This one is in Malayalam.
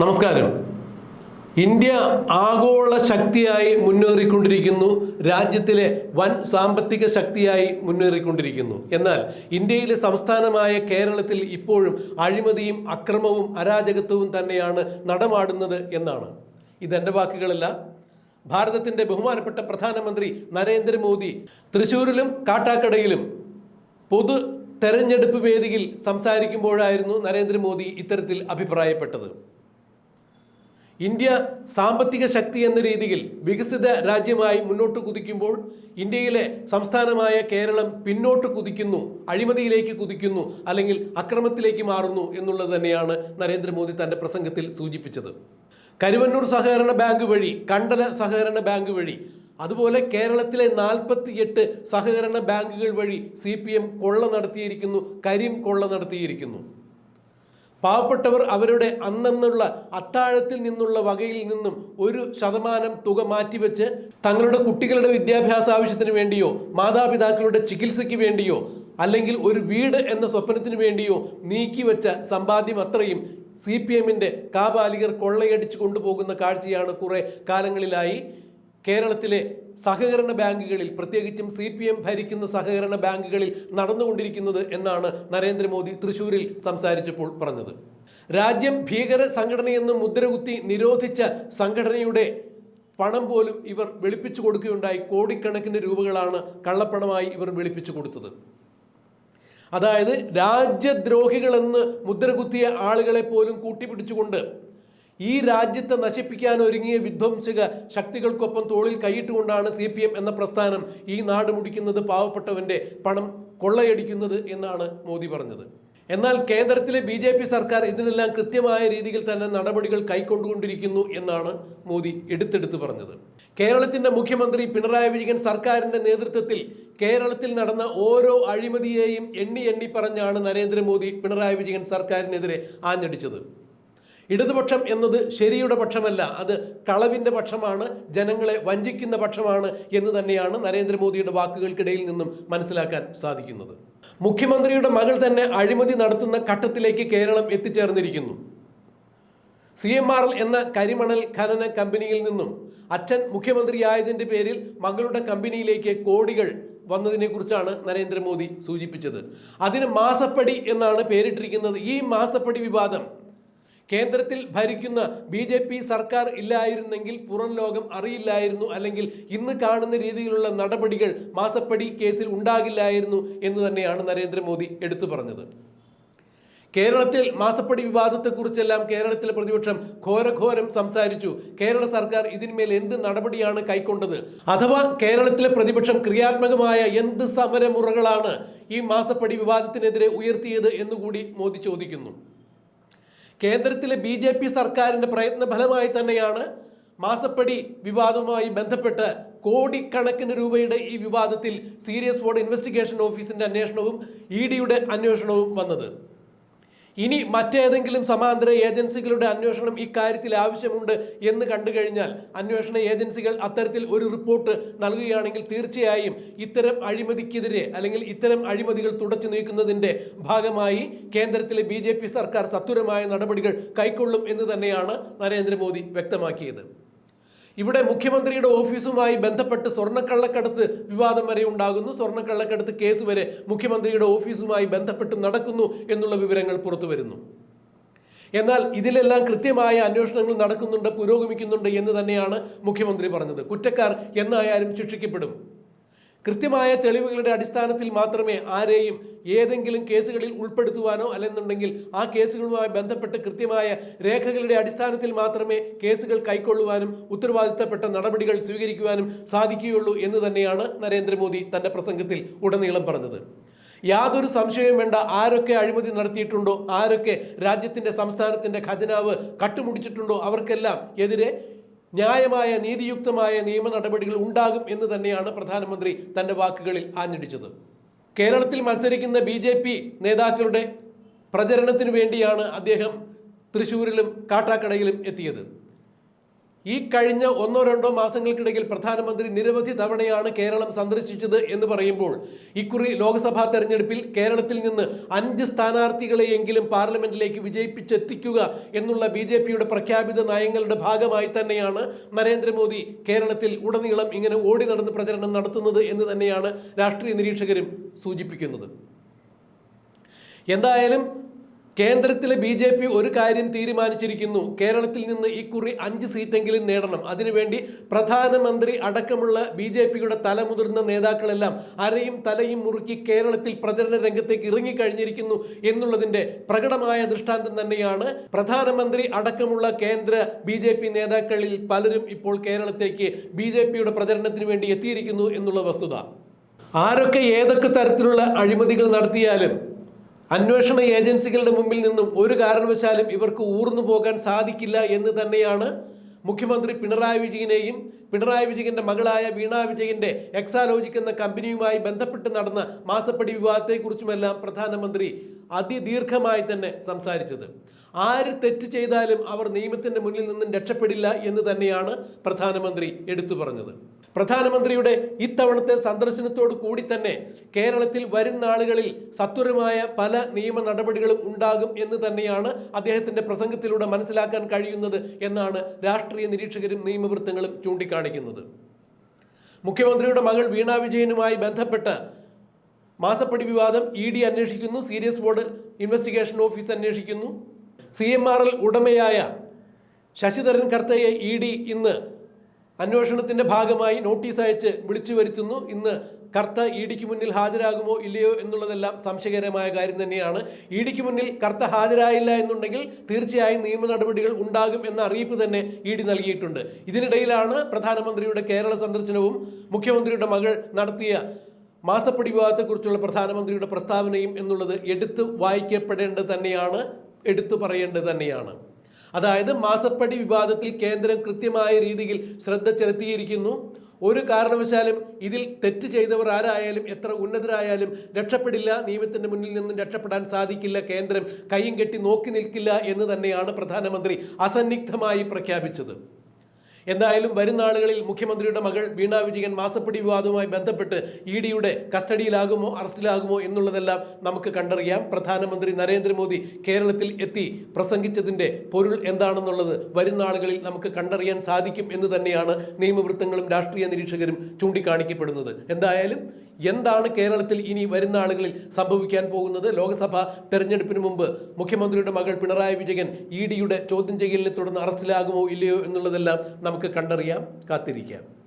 നമസ്കാരം. ഇന്ത്യ ആഗോള ശക്തിയായി മുന്നേറിക്കൊണ്ടിരിക്കുന്നു. രാജ്യത്തിലെ വൻ സാമ്പത്തിക ശക്തിയായി മുന്നേറിക്കൊണ്ടിരിക്കുന്നു. എന്നാൽ ഇന്ത്യയിലെ സംസ്ഥാനമായ കേരളത്തിൽ ഇപ്പോഴും അഴിമതിയും അക്രമവും അരാജകത്വവും തന്നെയാണ് നടമാടുന്നത് എന്നാണ്. ഇതെന്റെ വാക്കുകളല്ല. ഭാരതത്തിന്റെ ബഹുമാനപ്പെട്ട പ്രധാനമന്ത്രി നരേന്ദ്രമോദി തൃശ്ശൂരിലും കാട്ടാക്കടയിലും പൊതു തെരഞ്ഞെടുപ്പ് വേദിയിൽ സംസാരിക്കുമ്പോഴായിരുന്നു നരേന്ദ്രമോദി ഇത്തരത്തിൽ അഭിപ്രായപ്പെട്ടത്. ഇന്ത്യ സാമ്പത്തിക ശക്തി എന്ന രീതിയിൽ വികസിത രാജ്യമായി മുന്നോട്ട് കുതിക്കുമ്പോൾ ഇന്ത്യയിലെ സംസ്ഥാനമായ കേരളം പിന്നോട്ട് കുതിക്കുന്നു അഴിമതിയിലേക്ക് കുതിക്കുന്നു അല്ലെങ്കിൽ അക്രമത്തിലേക്ക് മാറുന്നു എന്നുള്ളത് തന്നെയാണ് നരേന്ദ്രമോദി തന്റെ പ്രസംഗത്തിൽ സൂചിപ്പിച്ചത്. കരുവന്നൂർ സഹകരണ ബാങ്ക് വഴി കണ്ടല സഹകരണ ബാങ്ക് വഴി അതുപോലെ കേരളത്തിലെ നാൽപ്പത്തിയെട്ട് സഹകരണ ബാങ്കുകൾ വഴി സി കൊള്ള നടത്തിയിരിക്കുന്നു കരിം കൊള്ള നടത്തിയിരിക്കുന്നു. പാവപ്പെട്ടവർ അവരുടെ അന്നെന്നുള്ള അത്താഴത്തിൽ നിന്നുള്ള വകയിൽ നിന്നും ഒരു ശതമാനം തുക മാറ്റിവെച്ച് തങ്ങളുടെ കുട്ടികളുടെ വിദ്യാഭ്യാസ ആവശ്യത്തിന് വേണ്ടിയോ മാതാപിതാക്കളുടെ ചികിത്സയ്ക്ക് വേണ്ടിയോ അല്ലെങ്കിൽ ഒരു വീട് എന്ന സ്വപ്നത്തിന് വേണ്ടിയോ നീക്കിവെച്ച സമ്പാദ്യം അത്രയും സി പി എമ്മിന്റെ കാബാലികർ കൊള്ളയടിച്ചു കൊണ്ടുപോകുന്ന കാഴ്ചയാണ് കുറേ കാലങ്ങളിലായി കേരളത്തിലെ സഹകരണ ബാങ്കുകളിൽ പ്രത്യേകിച്ചും സി പി എം ഭരിക്കുന്ന സഹകരണ ബാങ്കുകളിൽ നടന്നുകൊണ്ടിരിക്കുന്നത് എന്നാണ് നരേന്ദ്രമോദി തൃശൂരിൽ സംസാരിച്ചപ്പോൾ പറഞ്ഞത്. രാജ്യം ഭീകര സംഘടനയെന്ന് മുദ്രകുത്തി നിരോധിച്ച സംഘടനയുടെ പണം പോലും ഇവർ വെളുപ്പിച്ചു കൊടുക്കുകയുണ്ടായി. കോടിക്കണക്കിന് രൂപകളാണ് കള്ളപ്പണമായി ഇവർ വെളുപ്പിച്ചു കൊടുത്തത്. അതായത് രാജ്യദ്രോഹികളെന്ന് മുദ്രകുത്തിയ ആളുകളെ പോലും കൂട്ടിപ്പിടിച്ചുകൊണ്ട് ഈ രാജ്യത്തെ നശിപ്പിക്കാൻ ഒരുങ്ങിയ വിധ്വംസക ശക്തികൾക്കൊപ്പം തോളിൽ കൈയിട്ടുകൊണ്ടാണ് സി പി എം എന്ന പ്രസ്ഥാനം ഈ നാട് മുടിക്കുന്നത് പാവപ്പെട്ടവന്റെ പണം കൊള്ളയടിക്കുന്നത് എന്നാണ് മോദി പറഞ്ഞത്. എന്നാൽ കേന്ദ്രത്തിലെ ബി ജെ പി സർക്കാർ ഇതിനെല്ലാം കൃത്യമായ രീതിയിൽ തന്നെ നടപടികൾ കൈക്കൊണ്ടുകൊണ്ടിരിക്കുന്നു എന്നാണ് മോദി എടുത്തെടുത്ത് പറഞ്ഞത്. കേരളത്തിന്റെ മുഖ്യമന്ത്രി പിണറായി വിജയൻ സർക്കാരിന്റെ നേതൃത്വത്തിൽ കേരളത്തിൽ നടന്ന ഓരോ അഴിമതിയെയും എണ്ണി എണ്ണി പറഞ്ഞാണ് നരേന്ദ്രമോദി പിണറായി വിജയൻ സർക്കാരിനെതിരെ ആഞ്ഞടിച്ചത്. ഇടതുപക്ഷം എന്നത് ശരിയുടെ പക്ഷമല്ല അത് കളവിന്റെ പക്ഷമാണ് ജനങ്ങളെ വഞ്ചിക്കുന്ന പക്ഷമാണ് എന്ന് തന്നെയാണ് നരേന്ദ്രമോദിയുടെ വാക്കുകൾക്കിടയിൽ നിന്നും മനസ്സിലാക്കാൻ സാധിക്കുന്നത്. മുഖ്യമന്ത്രിയുടെ മകൾ തന്നെ അഴിമതി നടത്തുന്ന ഘട്ടത്തിലേക്ക് കേരളം എത്തിച്ചേർന്നിരിക്കുന്നു. സി എം ആർ എന്ന കരിമണൽ ഖനന കമ്പനിയിൽ നിന്നും അച്ഛൻ മുഖ്യമന്ത്രിയായതിന്റെ പേരിൽ മകളുടെ കമ്പനിയിലേക്ക് കോടികൾ വന്നതിനെ കുറിച്ചാണ് നരേന്ദ്രമോദി സൂചിപ്പിച്ചത്. അതിന് മാസപ്പടി എന്നാണ് പേരിട്ടിരിക്കുന്നത്. ഈ മാസപ്പടി വിവാദം കേന്ദ്രത്തിൽ ഭരിക്കുന്ന ബി ജെ പി സർക്കാർ ഇല്ലായിരുന്നെങ്കിൽ പുറം ലോകം അറിയില്ലായിരുന്നു അല്ലെങ്കിൽ ഇന്ന് കാണുന്ന രീതിയിലുള്ള നടപടികൾ മാസപ്പടി കേസിൽ ഉണ്ടാകില്ലായിരുന്നു എന്ന് തന്നെയാണ് നരേന്ദ്രമോദി എടുത്തു പറഞ്ഞത്. കേരളത്തിൽ മാസപ്പടി വിവാദത്തെക്കുറിച്ചെല്ലാം കേരളത്തിലെ പ്രതിപക്ഷം ഘോരഘോരം സംസാരിച്ചു. കേരള സർക്കാർ ഇതിന്മേൽ എന്ത് നടപടിയാണ് കൈക്കൊണ്ടത്? അഥവാ കേരളത്തിലെ പ്രതിപക്ഷം ക്രിയാത്മകമായ എന്ത് സമരമുറകളാണ് ഈ മാസപ്പടി വിവാദത്തിനെതിരെ ഉയർത്തിയത് എന്നുകൂടി മോദി ചോദിക്കുന്നു. കേന്ദ്രത്തിലെ ബി ജെ പി സർക്കാരിന്റെ പ്രയത്ന ഫലമായി തന്നെയാണ് മാസപ്പടി വിവാദവുമായി ബന്ധപ്പെട്ട് കോടിക്കണക്കിന് രൂപയുടെ ഈ വിവാദത്തിൽ സീരിയസ് ഫോർഡ് ഇൻവെസ്റ്റിഗേഷൻ ഓഫീസിന്റെ അന്വേഷണവും ഇ ഡിയുടെ അന്വേഷണവും വന്നത്. ഇനി മറ്റേതെങ്കിലും സമാന്തര ഏജൻസികളുടെ അന്വേഷണം ഇക്കാര്യത്തിൽ ആവശ്യമുണ്ട് എന്ന് കണ്ടു കഴിഞ്ഞാൽ അന്വേഷണ ഏജൻസികൾ അത്തരത്തിൽ ഒരു റിപ്പോർട്ട് നൽകുകയാണെങ്കിൽ തീർച്ചയായും ഇത്തരം അഴിമതിക്കെതിരെ അല്ലെങ്കിൽ ഇത്തരം അഴിമതികൾ തുടച്ചു നീക്കുന്നതിന്റെ ഭാഗമായി കേന്ദ്രത്തിലെ ബി സർക്കാർ സത്വരമായ നടപടികൾ കൈക്കൊള്ളും എന്ന് തന്നെയാണ് നരേന്ദ്രമോദി വ്യക്തമാക്കിയത്. ഇവിടെ മുഖ്യമന്ത്രിയുടെ ഓഫീസുമായി ബന്ധപ്പെട്ട് സ്വർണക്കള്ളക്കടത്ത് വിവാദം വരെ ഉണ്ടാകുന്നു. സ്വർണക്കള്ളക്കടത്ത് കേസ് വരെ മുഖ്യമന്ത്രിയുടെ ഓഫീസുമായി ബന്ധപ്പെട്ട് നടക്കുന്നു എന്നുള്ള വിവരങ്ങൾ പുറത്തു വരുന്നു. എന്നാൽ ഇതിലെല്ലാം കൃത്യമായ അന്വേഷണങ്ങൾ നടക്കുന്നുണ്ട് പുരോഗമിക്കുന്നുണ്ട് എന്ന് തന്നെയാണ് മുഖ്യമന്ത്രി പറഞ്ഞത്. കുറ്റക്കാർ എന്നായാലും ശിക്ഷിക്കപ്പെടും. കൃത്യമായ തെളിവുകളുടെ അടിസ്ഥാനത്തിൽ മാത്രമേ ആരെയും ഏതെങ്കിലും കേസുകളിൽ ഉൾപ്പെടുത്തുവാനോ അല്ലെന്നുണ്ടെങ്കിൽ ആ കേസുകളുമായി ബന്ധപ്പെട്ട് കൃത്യമായ രേഖകളുടെ അടിസ്ഥാനത്തിൽ മാത്രമേ കേസുകൾ കൈക്കൊള്ളുവാനും ഉത്തരവാദിത്തപ്പെട്ട നടപടികൾ സ്വീകരിക്കുവാനും സാധിക്കുകയുള്ളൂ എന്ന് തന്നെയാണ് നരേന്ദ്രമോദി തന്റെ പ്രസംഗത്തിൽ ഉടനീളം പറഞ്ഞത്. യാതൊരു സംശയവും വേണ്ട ആരൊക്കെ അഴിമതി നടത്തിയിട്ടുണ്ടോ ആരൊക്കെ രാജ്യത്തിന്റെ സംസ്ഥാനത്തിന്റെ ഖജനാവ് കട്ടുമുടിച്ചിട്ടുണ്ടോ അവർക്കെല്ലാം എതിരെ ന്യായമായ നീതിയുക്തമായ നിയമ നടപടികൾ ഉണ്ടാകും എന്ന് തന്നെയാണ് പ്രധാനമന്ത്രി തന്റെ വാക്കുകളിൽ ആഞ്ഞടിച്ചത്. കേരളത്തിൽ മത്സരിക്കുന്ന ബി ജെ പി നേതാക്കളുടെ പ്രചരണത്തിനു വേണ്ടിയാണ് അദ്ദേഹം തൃശ്ശൂരിലും കാട്ടാക്കടയിലും എത്തിയത്. ഈ കഴിഞ്ഞ ഒന്നോ രണ്ടോ മാസങ്ങൾക്കിടയിൽ പ്രധാനമന്ത്രി നിരവധി തവണയാണ് കേരളം സന്ദർശിച്ചത് എന്ന് പറയുമ്പോൾ ഇക്കുറി ലോക്സഭാ തെരഞ്ഞെടുപ്പിൽ കേരളത്തിൽ നിന്ന് അഞ്ച് സ്ഥാനാർത്ഥികളെയെങ്കിലും പാർലമെന്റിലേക്ക് വിജയിപ്പിച്ചെത്തിക്കുക എന്നുള്ള ബി ജെ പിയുടെ പ്രഖ്യാപിത നയങ്ങളുടെ ഭാഗമായി തന്നെയാണ് നരേന്ദ്രമോദി കേരളത്തിൽ ഉടനീളം ഇങ്ങനെ ഓടി നടന്ന് പ്രചരണം നടത്തുന്നത് എന്ന് തന്നെയാണ് രാഷ്ട്രീയ നിരീക്ഷകരും സൂചിപ്പിക്കുന്നത്. എന്തായാലും കേന്ദ്രത്തിലെ ബി ജെ പി ഒരു കാര്യം തീരുമാനിച്ചിരിക്കുന്നു. കേരളത്തിൽ നിന്ന് ഇക്കുറി അഞ്ച് സീറ്റെങ്കിലും നേടണം. അതിനുവേണ്ടി പ്രധാനമന്ത്രി അടക്കമുള്ള ബി ജെ പിയുടെ തലമുതിർന്ന നേതാക്കളെല്ലാം അരയും തലയും മുറുക്കി കേരളത്തിൽ പ്രചരണ രംഗത്തേക്ക് ഇറങ്ങിക്കഴിഞ്ഞിരിക്കുന്നു എന്നുള്ളതിന്റെ പ്രകടമായ ദൃഷ്ടാന്തം തന്നെയാണ് പ്രധാനമന്ത്രി അടക്കമുള്ള കേന്ദ്ര ബി ജെ പി നേതാക്കളിൽ പലരും ഇപ്പോൾ കേരളത്തേക്ക് ബി ജെ പിയുടെ പ്രചരണത്തിന് വേണ്ടി എത്തിയിരിക്കുന്നു എന്നുള്ള വസ്തുത. ആരൊക്കെ ഏതൊക്കെ തരത്തിലുള്ള അഴിമതികൾ നടത്തിയാലും അന്വേഷണ ഏജൻസികളുടെ മുമ്പിൽ നിന്നും ഒരു കാരണവശാലും ഇവർക്ക് ഊർന്നു പോകാൻ സാധിക്കില്ല എന്ന് തന്നെയാണ് മുഖ്യമന്ത്രി പിണറായി വിജയനെയും പിണറായി വിജയന്റെ മകളായ വീണ വിജയന്റെ എക്സാലോജിക് എന്ന കമ്പനിയുമായി ബന്ധപ്പെട്ട് നടന്ന മാസപ്പടി വിവാദത്തെക്കുറിച്ചുമെല്ലാം പ്രധാനമന്ത്രി അതിദീർഘമായി തന്നെ സംസാരിച്ചത്. ആര് തെറ്റ് ചെയ്താലും അവർ നിയമത്തിന്റെ മുന്നിൽ നിന്നും രക്ഷപ്പെടില്ല എന്ന് തന്നെയാണ് പ്രധാനമന്ത്രി എടുത്തു പറഞ്ഞത്. പ്രധാനമന്ത്രിയുടെ ഇത്തവണത്തെ സന്ദർശനത്തോടു കൂടി തന്നെ കേരളത്തിൽ വരും നാളുകളിൽ സത്വരമായ പല നിയമ നടപടികളും ഉണ്ടാകും എന്ന് തന്നെയാണ് അദ്ദേഹത്തിന്റെ പ്രസംഗത്തിലൂടെ മനസ്സിലാക്കാൻ കഴിയുന്നത് എന്നാണ് രാഷ്ട്രീയ നിരീക്ഷകരും നിയമവൃത്തങ്ങളും ചൂണ്ടിക്കാണിക്കുന്നത്. മുഖ്യമന്ത്രിയുടെ മകൾ വീണ വിജയനുമായി ബന്ധപ്പെട്ട് മാസപ്പടി വിവാദം ഇ ഡി അന്വേഷിക്കുന്നു സീരിയസ് ബോർഡ് ഇൻവെസ്റ്റിഗേഷൻ ഓഫീസ് അന്വേഷിക്കുന്നു. സി എം ആർ എൽ ഉടമയായ ശശിധരൻ കർത്തയെ ഇ ഡി ഇന്ന് അന്വേഷണത്തിന്റെ ഭാഗമായി നോട്ടീസ് അയച്ച് വിളിച്ചു വരുത്തുന്നു. ഇന്ന് കർത്ത ഇ ഡിക്ക് മുന്നിൽ ഹാജരാകുമോ ഇല്ലയോ എന്നുള്ളതെല്ലാം സംശയകരമായ കാര്യം തന്നെയാണ്. ഇ ഡിക്ക് മുന്നിൽ കർത്ത ഹാജരായില്ല എന്നുണ്ടെങ്കിൽ തീർച്ചയായും നിയമ നടപടികൾ ഉണ്ടാകും എന്ന അറിയിപ്പ് തന്നെ ഇ ഡി നൽകിയിട്ടുണ്ട്. ഇതിനിടയിലാണ് പ്രധാനമന്ത്രിയുടെ കേരള സന്ദർശനവും മുഖ്യമന്ത്രിയുടെ മകൾ നടത്തിയ മാസപ്പടി വിവാദത്തെക്കുറിച്ചുള്ള പ്രധാനമന്ത്രിയുടെ പ്രസ്താവനയും എന്നുള്ളത് എടുത്തു വായിക്കപ്പെടേണ്ടത് തന്നെയാണ് എടുത്തു പറയേണ്ടത് തന്നെയാണ്. അതായത് മാസപ്പടി വിവാദത്തിൽ കേന്ദ്രം കൃത്യമായ രീതിയിൽ ശ്രദ്ധ ചെലുത്തിയിരിക്കുന്നു. ഒരു കാരണവശാലും ഇതിൽ തെറ്റ് ചെയ്തവർ ആരായാലും എത്ര ഉന്നതരായാലും രക്ഷപ്പെടില്ല. നിയമത്തിന്റെ മുന്നിൽ നിന്നും രക്ഷപ്പെടാൻ സാധിക്കില്ല. കേന്ദ്രം കൈയും കെട്ടി നോക്കി നിൽക്കില്ല എന്ന് തന്നെയാണ് പ്രധാനമന്ത്രി അസന്നിഗ്ധമായി പ്രഖ്യാപിച്ചത്. എന്തായാലും വരും നാളുകളിൽ മുഖ്യമന്ത്രിയുടെ മകൾ വീണ വിജയൻ മാസപ്പടി വിവാദവുമായി ബന്ധപ്പെട്ട് ഇ ഡിയുടെ കസ്റ്റഡിയിലാകുമോ അറസ്റ്റിലാകുമോ എന്നുള്ളതെല്ലാം നമുക്ക് കണ്ടറിയാം. പ്രധാനമന്ത്രി നരേന്ദ്രമോദി കേരളത്തിൽ എത്തി പ്രസംഗിച്ചതിന്റെ പൊരുൾ എന്താണെന്നുള്ളത് വരും നാളുകളിൽ നമുക്ക് കണ്ടറിയാൻ സാധിക്കും എന്ന് തന്നെയാണ് നിയമവൃത്തങ്ങളും രാഷ്ട്രീയ നിരീക്ഷകരും ചൂണ്ടിക്കാണിക്കപ്പെടുന്നത്. എന്തായാലും എന്താണ് കേരളത്തിൽ ഇനി വരുന്ന ആളുകളിൽ സംഭവിക്കാൻ പോകുന്നത്? ലോക്സഭ തെരഞ്ഞെടുപ്പിന് മുമ്പ് മുഖ്യമന്ത്രിയുടെ മകൾ പിണറായി വിജയൻ ഇ ഡിയുടെ ചോദ്യം ചെയ്യലിനെ തുടർന്ന് അറസ്റ്റിലാകുമോ ഇല്ലയോ എന്നുള്ളതെല്ലാം നമുക്ക് കണ്ടറിയാം കാത്തിരിക്കാം.